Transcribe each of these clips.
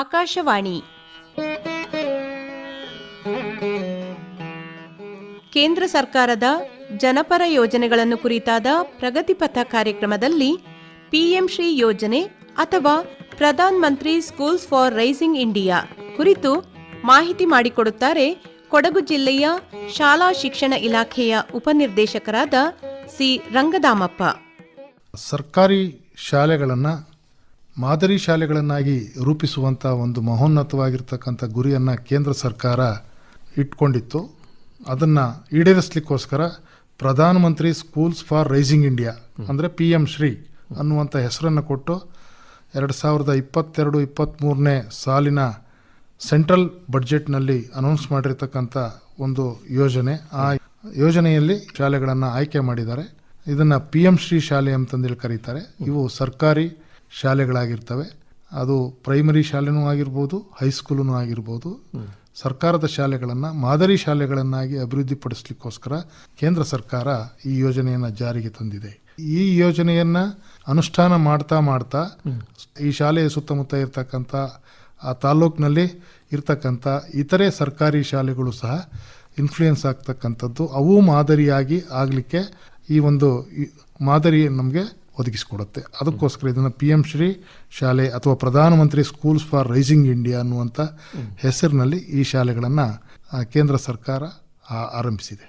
ಆಕಾಶವಾಣಿ. ಕೇಂದ್ರ ಸರ್ಕಾರದ ಜನಪರ ಯೋಜನೆಗಳನ್ನು ಕುರಿತಾದ ಪ್ರಗತಿಪಥ ಕಾರ್ಯಕ್ರಮದಲ್ಲಿ ಪಿಎಂ ಶ್ರೀ ಯೋಜನೆ ಅಥವಾ Pradhan Mantri schools for rising India ಕುರಿತು ಮಾಹಿತಿ ಮಾಡಿಕೊಡುತ್ತಾರೆ ಕೊಡಗು ಜಿಲ್ಲೆಯ ಶಾಲಾ ಶಿಕ್ಷಣ ಇಲಾಖೆಯ ಉಪನಿರ್ದೇಶಕರಾದ ಸಿ ರಂಗದಾಮಪ್ಪ. ಸರ್ಕಾರಿ ಶಾಲೆಗಳನ್ನು ಮಾದರಿ ಶಾಲೆಗಳನ್ನಾಗಿ ರೂಪಿಸುವಂಥ ಒಂದು ಮಹೋನ್ನತವಾಗಿರ್ತಕ್ಕಂಥ ಗುರಿಯನ್ನು ಕೇಂದ್ರ ಸರ್ಕಾರ ಇಟ್ಕೊಂಡಿತ್ತು. ಅದನ್ನು ಈಡೇರಿಸಲಿಕ್ಕೋಸ್ಕರ Pradhan Mantri schools for rising India ಅಂದರೆ ಪಿ ಎಂ ಶ್ರೀ ಅನ್ನುವಂಥ ಹೆಸರನ್ನು ಕೊಟ್ಟು ಎರಡು ಸಾವಿರದ ಇಪ್ಪತ್ತೆರಡು ಇಪ್ಪತ್ತ್ಮೂರನೇ ಸಾಲಿನ ಸೆಂಟ್ರಲ್ ಬಡ್ಜೆಟ್ನಲ್ಲಿ ಅನೌನ್ಸ್ ಮಾಡಿರ್ತಕ್ಕಂಥ ಒಂದು ಯೋಜನೆ. ಆ ಯೋಜನೆಯಲ್ಲಿ ಶಾಲೆಗಳನ್ನು ಆಯ್ಕೆ ಮಾಡಿದ್ದಾರೆ. ಇದನ್ನು ಪಿ ಎಂ ಶ್ರೀ ಶಾಲೆ ಅಂತಂದೇಳಿ ಕರೀತಾರೆ. ಇವು ಸರ್ಕಾರಿ ಶಾಲೆಗಳಾಗಿರ್ತವೆ. ಅದು ಪ್ರೈಮರಿ ಶಾಲೆನೂ ಆಗಿರ್ಬೋದು ಹೈಸ್ಕೂಲೂ ಆಗಿರ್ಬೋದು. ಸರ್ಕಾರದ ಶಾಲೆಗಳನ್ನು ಮಾದರಿ ಶಾಲೆಗಳನ್ನಾಗಿ ಅಭಿವೃದ್ಧಿಪಡಿಸಲಿಕ್ಕೋಸ್ಕರ ಕೇಂದ್ರ ಸರ್ಕಾರ ಈ ಯೋಜನೆಯನ್ನು ಜಾರಿಗೆ ತಂದಿದೆ. ಈ ಯೋಜನೆಯನ್ನ ಅನುಷ್ಠಾನ ಮಾಡ್ತಾ ಮಾಡ್ತಾ ಈ ಶಾಲೆಯ ಸುತ್ತಮುತ್ತ ಇರ್ತಕ್ಕಂಥ ಆ ತಾಲೂಕಿನಲ್ಲಿ ಇರ್ತಕ್ಕಂಥ ಇತರೆ ಸರ್ಕಾರಿ ಶಾಲೆಗಳು ಸಹ ಇನ್ಫ್ಲೂಯೆನ್ಸ್ ಆಗ್ತಕ್ಕಂಥದ್ದು. ಅವು ಮಾದರಿಯಾಗಿ ಆಗಲಿಕ್ಕೆ ಈ ಒಂದು ಮಾದರಿ ನಮಗೆ ಒದಗಿಸಿಕೊಡುತ್ತೆ. ಅದಕ್ಕೋಸ್ಕರ ಇದನ್ನು ಪಿ ಎಂ ಶ್ರೀ ಶಾಲೆ ಅಥವಾ ಪ್ರಧಾನಮಂತ್ರಿ ಸ್ಕೂಲ್ಸ್ ಫಾರ್ ರೈಸಿಂಗ್ ಇಂಡಿಯಾ ಅನ್ನುವಂಥ ಹೆಸರಿನಲ್ಲಿ ಈ ಶಾಲೆಗಳನ್ನು ಕೇಂದ್ರ ಸರ್ಕಾರ ಆರಂಭಿಸಿದೆ.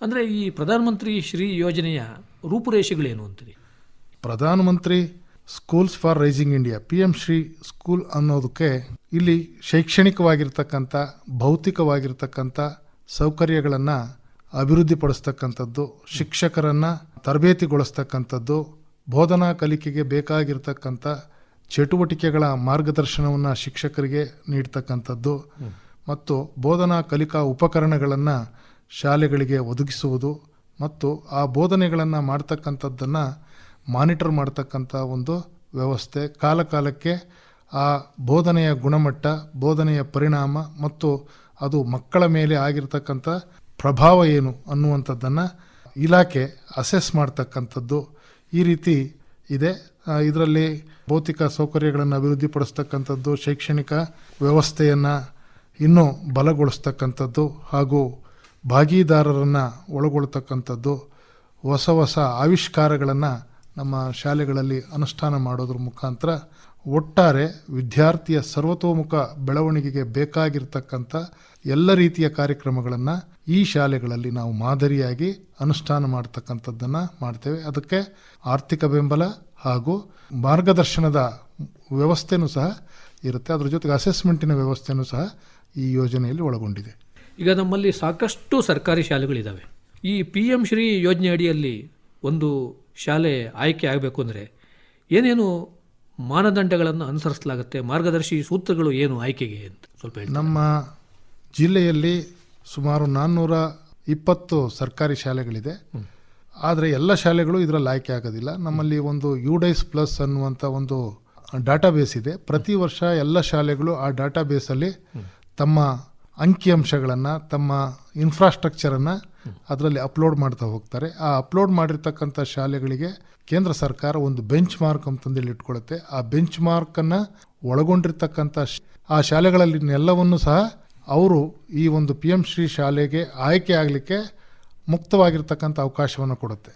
ಅಂದರೆ ಈ ಪ್ರಧಾನಮಂತ್ರಿ ಶ್ರೀ ಯೋಜನೆಯ ರೂಪುರೇಷೆಗಳೇನು ಅಂತೀರಿ? Pradhan Mantri schools for rising India P M Shri school ಅನ್ನೋದಕ್ಕೆ ಇಲ್ಲಿ ಶೈಕ್ಷಣಿಕವಾಗಿರ್ತಕ್ಕಂಥ ಭೌತಿಕವಾಗಿರ್ತಕ್ಕಂಥ ಸೌಕರ್ಯಗಳನ್ನು ಅಭಿವೃದ್ಧಿಪಡಿಸ್ತಕ್ಕಂಥದ್ದು ಶಿಕ್ಷಕರನ್ನು ತರಬೇತಿಗೊಳಿಸ್ತಕ್ಕಂಥದ್ದು, ಬೋಧನಾ ಕಲಿಕೆಗೆ ಬೇಕಾಗಿರ್ತಕ್ಕಂಥ ಚಟುವಟಿಕೆಗಳ ಮಾರ್ಗದರ್ಶನವನ್ನು ಶಿಕ್ಷಕರಿಗೆ ನೀಡ್ತಕ್ಕಂಥದ್ದು ಮತ್ತು ಬೋಧನಾ ಕಲಿಕಾ ಉಪಕರಣಗಳನ್ನು ಶಾಲೆಗಳಿಗೆ ಒದಗಿಸುವುದು ಮತ್ತು ಆ ಬೋಧನೆಗಳನ್ನು ಮಾಡ್ತಕ್ಕಂಥದ್ದನ್ನು ಮಾನಿಟರ್ ಮಾಡ್ತಕ್ಕಂಥ ಒಂದು ವ್ಯವಸ್ಥೆ. ಕಾಲಕಾಲಕ್ಕೆ ಆ ಬೋಧನೆಯ ಗುಣಮಟ್ಟ, ಬೋಧನೆಯ ಪರಿಣಾಮ ಮತ್ತು ಅದು ಮಕ್ಕಳ ಮೇಲೆ ಆಗಿರ್ತಕ್ಕಂಥ ಪ್ರಭಾವ ಏನು ಅನ್ನುವಂಥದ್ದನ್ನು ಇಲಾಖೆ ಅಸೆಸ್ ಮಾಡ್ತಕ್ಕಂಥದ್ದು ಈ ರೀತಿ ಇದೆ. ಇದರಲ್ಲಿ ಭೌತಿಕ ಸೌಕರ್ಯಗಳನ್ನು ಅಭಿವೃದ್ಧಿಪಡಿಸ್ತಕ್ಕಂಥದ್ದು, ಶೈಕ್ಷಣಿಕ ವ್ಯವಸ್ಥೆಯನ್ನು ಇನ್ನೂ ಬಲಗೊಳಿಸ್ತಕ್ಕಂಥದ್ದು ಹಾಗೂ ಭಾಗಿದಾರರನ್ನು ಒಳಗೊಳ್ತಕ್ಕಂಥದ್ದು ಹೊಸ ಹೊಸ ಆವಿಷ್ಕಾರಗಳನ್ನು ನಮ್ಮ ಶಾಲೆಗಳಲ್ಲಿ ಅನುಷ್ಠಾನ ಮಾಡೋದ್ರ ಮುಖಾಂತರ ಒಟ್ಟಾರೆ ವಿದ್ಯಾರ್ಥಿಯ ಸರ್ವತೋಮುಖ ಬೆಳವಣಿಗೆಗೆ ಬೇಕಾಗಿರ್ತಕ್ಕಂಥ ಎಲ್ಲ ರೀತಿಯ ಕಾರ್ಯಕ್ರಮಗಳನ್ನು ಈ ಶಾಲೆಗಳಲ್ಲಿ ನಾವು ಮಾದರಿಯಾಗಿ ಅನುಷ್ಠಾನ ಮಾಡ್ತಕ್ಕಂಥದ್ದನ್ನು ಮಾಡ್ತೇವೆ. ಅದಕ್ಕೆ ಆರ್ಥಿಕ ಬೆಂಬಲ ಹಾಗೂ ಮಾರ್ಗದರ್ಶನದ ವ್ಯವಸ್ಥೆನೂ ಸಹ ಇರುತ್ತೆ. ಅದರ ಜೊತೆಗೆ ಅಸೆಸ್ಮೆಂಟಿನ ವ್ಯವಸ್ಥೆನೂ ಸಹ ಈ ಯೋಜನೆಯಲ್ಲಿ ಒಳಗೊಂಡಿದೆ. ಈಗ ನಮ್ಮಲ್ಲಿ ಸಾಕಷ್ಟು ಸರ್ಕಾರಿ ಶಾಲೆಗಳಿದ್ದಾವೆ ಈ ಪಿ ಎಂ ಶ್ರೀ ಯೋಜನೆ ಅಡಿಯಲ್ಲಿ ಒಂದು ಶಾಲೆ ಆಯ್ಕೆ ಆಗಬೇಕು ಅಂದರೆ ಏನೇನು ಮಾನದಂಡಗಳನ್ನು ಅನುಸರಿಸಲಾಗುತ್ತೆ. ಮಾರ್ಗದರ್ಶಿ ಸೂತ್ರಗಳು ಏನು ಆಯ್ಕೆಗೆ ಅಂತ ಸ್ವಲ್ಪ ನಮ್ಮ ಜಿಲ್ಲೆಯಲ್ಲಿ ಸುಮಾರು ನಾನ್ನೂರ ಇಪ್ಪತ್ತು ಸರ್ಕಾರಿ ಶಾಲೆಗಳಿದೆ. ಆದರೆ ಎಲ್ಲ ಶಾಲೆಗಳು ಇದರಲ್ಲಿ ಆಯ್ಕೆ ಆಗೋದಿಲ್ಲ. ನಮ್ಮಲ್ಲಿ ಒಂದು ಯುಡೈಸ್ ಪ್ಲಸ್ ಅನ್ನುವಂಥ ಒಂದು ಡಾಟಾಬೇಸ್ ಇದೆ. ಪ್ರತಿ ವರ್ಷ ಎಲ್ಲ ಶಾಲೆಗಳು ಆ ಡಾಟಾಬೇಸಲ್ಲಿ ತಮ್ಮ ಅಂಕಿಅಂಶಗಳನ್ನು ತಮ್ಮ ಇನ್ಫ್ರಾಸ್ಟ್ರಕ್ಚರನ್ನು ಅದರಲ್ಲಿ ಅಪ್ಲೋಡ್ ಮಾಡ್ತಾ ಹೋಗ್ತಾರೆ. ಆ ಅಪ್ಲೋಡ್ ಮಾಡಿರ್ತಕ್ಕಂಥ ಶಾಲೆಗಳಿಗೆ ಕೇಂದ್ರ ಸರ್ಕಾರ ಒಂದು ಬೆಂಚ್ ಮಾರ್ಕ್ ಅಂತಂದೇಳಿ ಇಟ್ಕೊಳ್ಳುತ್ತೆ ಆ ಬೆಂಚ್ ಮಾರ್ಕನ್ನು ಒಳಗೊಂಡಿರ್ತಕ್ಕಂಥ ಆ ಶಾಲೆಗಳಲ್ಲಿನೆಲ್ಲವನ್ನು ಸಹ ಅವರು ಈ ಒಂದು ಪಿ ಎಂ ಶ್ರೀ ಶಾಲೆಗೆ ಆಯ್ಕೆ ಆಗಲಿಕ್ಕೆ ಮುಕ್ತವಾಗಿರ್ತಕ್ಕಂಥ ಅವಕಾಶವನ್ನು ಕೊಡುತ್ತೆ.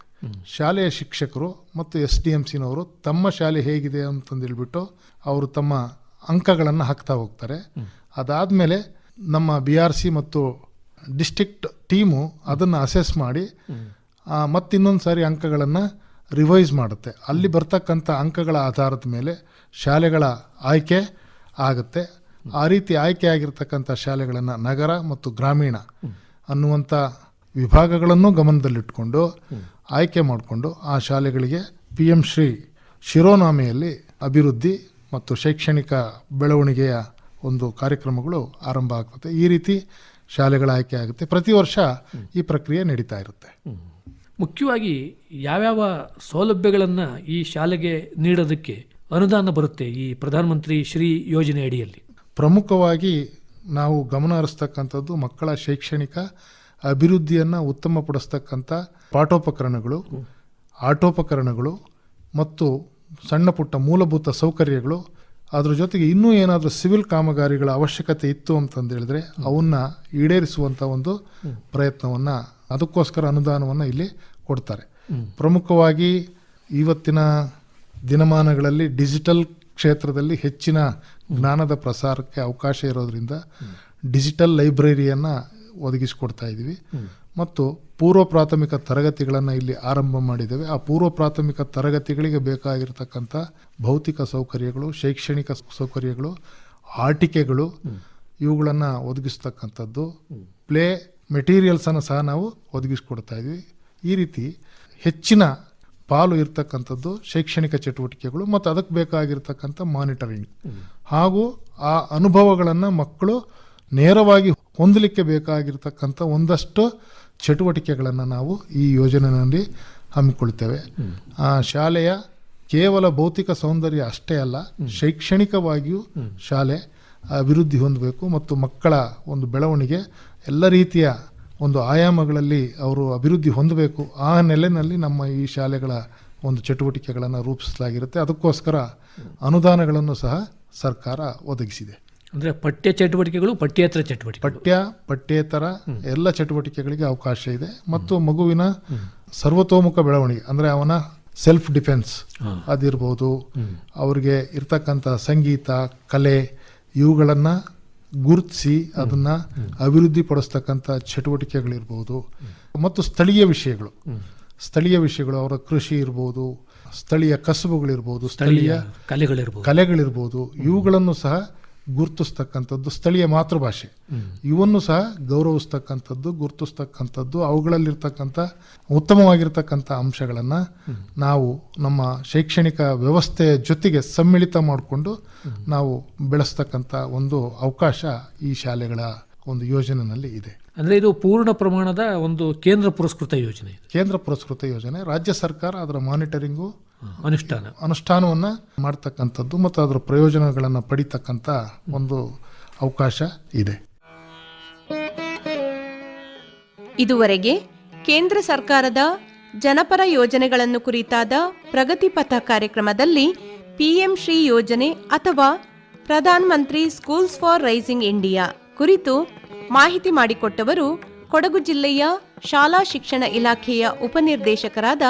ಶಾಲೆಯ ಶಿಕ್ಷಕರು ಮತ್ತು ಎಸ್ ಡಿ ಎಂ ಸಿನವರು ತಮ್ಮ ಶಾಲೆ ಹೇಗಿದೆ ಅಂತಂದೇಳ್ಬಿಟ್ಟು ಅವರು ತಮ್ಮ ಅಂಕಗಳನ್ನು ಹಾಕ್ತಾ ಹೋಗ್ತಾರೆ. ಅದಾದಮೇಲೆ ನಮ್ಮ ಬಿ ಆರ್ ಸಿ ಮತ್ತು ಡಿಸ್ಟ್ರಿಕ್ಟ್ ಟೀಮು ಅದನ್ನು ಅಸೆಸ್ ಮಾಡಿ ಮತ್ತಿನ್ನೊಂದು ಸಾರಿ ಅಂಕಗಳನ್ನು ರಿವೈಸ್ ಮಾಡುತ್ತೆ. ಅಲ್ಲಿ ಬರ್ತಕ್ಕಂಥ ಅಂಕಗಳ ಆಧಾರದ ಮೇಲೆ ಶಾಲೆಗಳ ಆಯ್ಕೆ ಆಗುತ್ತೆ. ಆ ರೀತಿ ಆಯ್ಕೆ ಆಗಿರ್ತಕ್ಕಂಥ ಶಾಲೆಗಳನ್ನು ನಗರ ಮತ್ತು ಗ್ರಾಮೀಣ ಅನ್ನುವಂಥ ವಿಭಾಗಗಳನ್ನು ಗಮನದಲ್ಲಿಟ್ಕೊಂಡು ಆಯ್ಕೆ ಮಾಡಿಕೊಂಡು ಆ ಶಾಲೆಗಳಿಗೆ ಪಿ ಎಂ ಶ್ರೀ ಶಿರೋನಾಮೆಯಲ್ಲಿ ಅಭಿವೃದ್ಧಿ ಮತ್ತು ಶೈಕ್ಷಣಿಕ ಬೆಳವಣಿಗೆಯ ಒಂದು ಕಾರ್ಯಕ್ರಮಗಳು ಆರಂಭ ಆಗ್ತದೆ. ಈ ರೀತಿ ಶಾಲೆಗಳ ಆಯ್ಕೆ ಆಗುತ್ತೆ. ಪ್ರತಿ ವರ್ಷ ಈ ಪ್ರಕ್ರಿಯೆ ನಡೀತಾ ಇರುತ್ತೆ. ಮುಖ್ಯವಾಗಿ ಯಾವ್ಯಾವ ಸೌಲಭ್ಯಗಳನ್ನು ಈ ಶಾಲೆಗೆ ನೀಡೋದಕ್ಕೆ ಅನುದಾನ ಬರುತ್ತೆ ಈ ಪ್ರಧಾನಮಂತ್ರಿ ಶ್ರೀ ಯೋಜನೆ ಅಡಿಯಲ್ಲಿ ಪ್ರಮುಖವಾಗಿ ನಾವು ಗಮನ ಹರಿಸ್ತಕ್ಕಂಥದ್ದು ಮಕ್ಕಳ ಶೈಕ್ಷಣಿಕ ಅಭಿವೃದ್ಧಿಯನ್ನು ಉತ್ತಮಪಡಿಸ್ತಕ್ಕಂಥ ಪಾಠೋಪಕರಣಗಳು ಆಟೋಪಕರಣಗಳು ಮತ್ತು ಸಣ್ಣ ಪುಟ್ಟ ಮೂಲಭೂತ ಸೌಕರ್ಯಗಳು ಅದ್ರ ಜೊತೆಗೆ ಇನ್ನೂ ಏನಾದರೂ ಸಿವಿಲ್ ಕಾಮಗಾರಿಗಳ ಅವಶ್ಯಕತೆ ಇತ್ತು ಅಂತಂದೇಳಿದ್ರೆ ಅವನ್ನ ಈಡೇರಿಸುವಂಥ ಒಂದು ಪ್ರಯತ್ನವನ್ನು ಅದಕ್ಕೋಸ್ಕರ ಅನುದಾನವನ್ನು ಇಲ್ಲಿ ಕೊಡ್ತಾರೆ. ಪ್ರಮುಖವಾಗಿ ಇವತ್ತಿನ ದಿನಮಾನಗಳಲ್ಲಿ ಡಿಜಿಟಲ್ ಕ್ಷೇತ್ರದಲ್ಲಿ ಹೆಚ್ಚಿನ ಜ್ಞಾನದ ಪ್ರಸಾರಕ್ಕೆ ಅವಕಾಶ ಇರೋದ್ರಿಂದ ಡಿಜಿಟಲ್ ಲೈಬ್ರರಿಯನ್ನು ಒದಗಿಸಿಕೊಡ್ತಾ ಇದ್ದೀವಿ ಮತ್ತು ಪೂರ್ವ ಪ್ರಾಥಮಿಕ ತರಗತಿಗಳನ್ನು ಇಲ್ಲಿ ಆರಂಭ ಮಾಡಿದ್ದೇವೆ. ಆ ಪೂರ್ವ ಪ್ರಾಥಮಿಕ ತರಗತಿಗಳಿಗೆ ಬೇಕಾಗಿರ್ತಕ್ಕಂಥ ಭೌತಿಕ ಸೌಕರ್ಯಗಳು ಶೈಕ್ಷಣಿಕ ಸೌಕರ್ಯಗಳು ಆಟಿಕೆಗಳು ಇವುಗಳನ್ನು ಒದಗಿಸ್ತಕ್ಕಂಥದ್ದು. ಪ್ಲೇ ಮೆಟೀರಿಯಲ್ಸನ್ನು ಸಹ ನಾವು ಒದಗಿಸ್ಕೊಡ್ತಾ ಇದ್ವಿ ಈ ರೀತಿ ಹೆಚ್ಚಿನ ಪಾಲು ಇರತಕ್ಕಂಥದ್ದು ಶೈಕ್ಷಣಿಕ ಚಟುವಟಿಕೆಗಳು ಮತ್ತು ಅದಕ್ಕೆ ಬೇಕಾಗಿರ್ತಕ್ಕಂಥ ಮಾನಿಟರಿಂಗ್. ಹಾಗೂ ಆ ಅನುಭವಗಳನ್ನು ಮಕ್ಕಳು ನೇರವಾಗಿ ಹೊಂದಲಿಕ್ಕೆ ಬೇಕಾಗಿರ್ತಕ್ಕಂಥ ಒಂದಷ್ಟು ಚಟುವಟಿಕೆಗಳನ್ನು ನಾವು ಈ ಯೋಜನೆಯಲ್ಲಿ ಹಮ್ಮಿಕೊಳ್ತೇವೆ ಆ ಶಾಲೆಯ ಕೇವಲ ಭೌತಿಕ ಸೌಂದರ್ಯ ಅಷ್ಟೇ ಅಲ್ಲ, ಶೈಕ್ಷಣಿಕವಾಗಿಯೂ ಶಾಲೆ ಅಭಿವೃದ್ಧಿ ಹೊಂದಬೇಕು ಮತ್ತು ಮಕ್ಕಳ ಒಂದು ಬೆಳವಣಿಗೆ ಎಲ್ಲ ರೀತಿಯ ಒಂದು ಆಯಾಮಗಳಲ್ಲಿ ಅವರು ಅಭಿವೃದ್ಧಿ ಹೊಂದಬೇಕು. ಆ ನೆಲೆಯಲ್ಲಿ ನಮ್ಮ ಈ ಶಾಲೆಗಳ ಒಂದು ಚಟುವಟಿಕೆಗಳನ್ನು ರೂಪಿಸಲಾಗಿರುತ್ತೆ. ಅದಕ್ಕೋಸ್ಕರ ಅನುದಾನಗಳನ್ನು ಸಹ ಸರ್ಕಾರ ಒದಗಿಸಿದೆ. ಅಂದರೆ ಪಠ್ಯ ಚಟುವಟಿಕೆಗಳು ಪಠ್ಯೇತರ ಚಟುವಟಿಕೆ ಪಠ್ಯ ಪಠ್ಯೇತರ ಎಲ್ಲ ಚಟುವಟಿಕೆಗಳಿಗೆ ಅವಕಾಶ ಇದೆ. ಮತ್ತು ಮಗುವಿನ ಸರ್ವತೋಮುಖ ಬೆಳವಣಿಗೆ ಅಂದರೆ ಅವನ ಸೆಲ್ಫ್ ಡಿಫೆನ್ಸ್ ಅದಿರ್ಬೋದು. ಅವ್ರಿಗೆ ಇರ್ತಕ್ಕಂಥ ಸಂಗೀತ ಕಲೆ ಇವುಗಳನ್ನು ಗುರುತಿಸಿ ಅದನ್ನ ಅಭಿವೃದ್ಧಿಪಡಿಸ್ತಕ್ಕಂಥ ಚಟುವಟಿಕೆಗಳಿರ್ಬೋದು. ಮತ್ತು ಸ್ಥಳೀಯ ವಿಷಯಗಳು. ಸ್ಥಳೀಯ ವಿಷಯಗಳು ಅವರ ಕೃಷಿ ಇರ್ಬೋದು ಸ್ಥಳೀಯ ಕಸುಬುಗಳಿರ್ಬೋದು ಸ್ಥಳೀಯ ಕಲೆಗಳಿರ್ಬೋದು. ಕಲೆಗಳಿರ್ಬೋದು ಇವುಗಳನ್ನು ಸಹ ಗುರುತಿಸ್ತಕ್ಕಂಥದ್ದು ಸ್ಥಳೀಯ ಮಾತೃಭಾಷೆ. ಇವನ್ನು ಸಹ ಗೌರವಿಸ್ತಕ್ಕಂಥದ್ದು ಗುರುತಿಸ್ತಕ್ಕಂಥದ್ದು ಅವುಗಳಲ್ಲಿರ್ತಕ್ಕಂಥ ಉತ್ತಮವಾಗಿರ್ತಕ್ಕಂಥ ಅಂಶಗಳನ್ನು ನಾವು ನಮ್ಮ ಶೈಕ್ಷಣಿಕ ವ್ಯವಸ್ಥೆಯ ಜೊತೆಗೆ ಸಮ್ಮಿಳಿತ ಮಾಡಿಕೊಂಡು ನಾವು ಬೆಳೆಸ್ತಕ್ಕಂಥ ಒಂದು ಅವಕಾಶ ಈ ಶಾಲೆಗಳ ಒಂದು ಯೋಜನೆಯಲ್ಲಿ ಇದೆ. ಅಂದರೆ ಇದು ಪೂರ್ಣ ಪ್ರಮಾಣದ ಒಂದು ಕೇಂದ್ರ ಪುರಸ್ಕೃತ ಯೋಜನೆ ಕೇಂದ್ರ ಪುರಸ್ಕೃತ ಯೋಜನೆ. ರಾಜ್ಯ ಸರ್ಕಾರ ಅದರ ಮಾನಿಟರಿಂಗು ಅನುಷ್ಠಾನ. ಅನುಷ್ಠಾನವನ್ನು ಮಾಡ್ತಕ್ಕಂಥದ್ದು ಮತ್ತು ಅದರ ಪ್ರಯೋಜನಗಳನ್ನು ಪಡಿತಕ್ಕಂಥ ಒಂದು ಅವಕಾಶ ಇದೆ. ಇದುವರೆಗೆ ಕೇಂದ್ರ ಸರ್ಕಾರದ ಜನಪರ ಯೋಜನೆಗಳನ್ನು ಕುರಿತಾದ ಪ್ರಗತಿಪಥ ಕಾರ್ಯಕ್ರಮದಲ್ಲಿ ಪಿಎಂ ಶ್ರೀ ಯೋಜನೆ ಅಥವಾ Pradhan Mantri schools for rising India ಕುರಿತು ಮಾಹಿತಿ ಮಾಡಿಕೊಟ್ಟವರು ಕೊಡಗು ಜಿಲ್ಲೆಯ ಶಾಲಾ ಶಿಕ್ಷಣ ಇಲಾಖೆಯ ಉಪನಿರ್ದೇಶಕರಾದ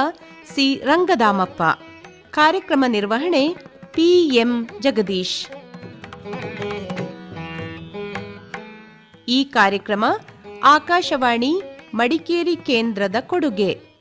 ಸಿ. ರಂಗದಾಮಪ್ಪ. ಕಾರ್ಯಕ್ರಮ ನಿರ್ವಹಣೆ ಪಿಎಂ ಜಗದೀಶ್. ಈ ಕಾರ್ಯಕ್ರಮ ಆಕಾಶವಾಣಿ ಮಡಿಕೇರಿ ಕೇಂದ್ರದ ಕೊಡುಗೆ.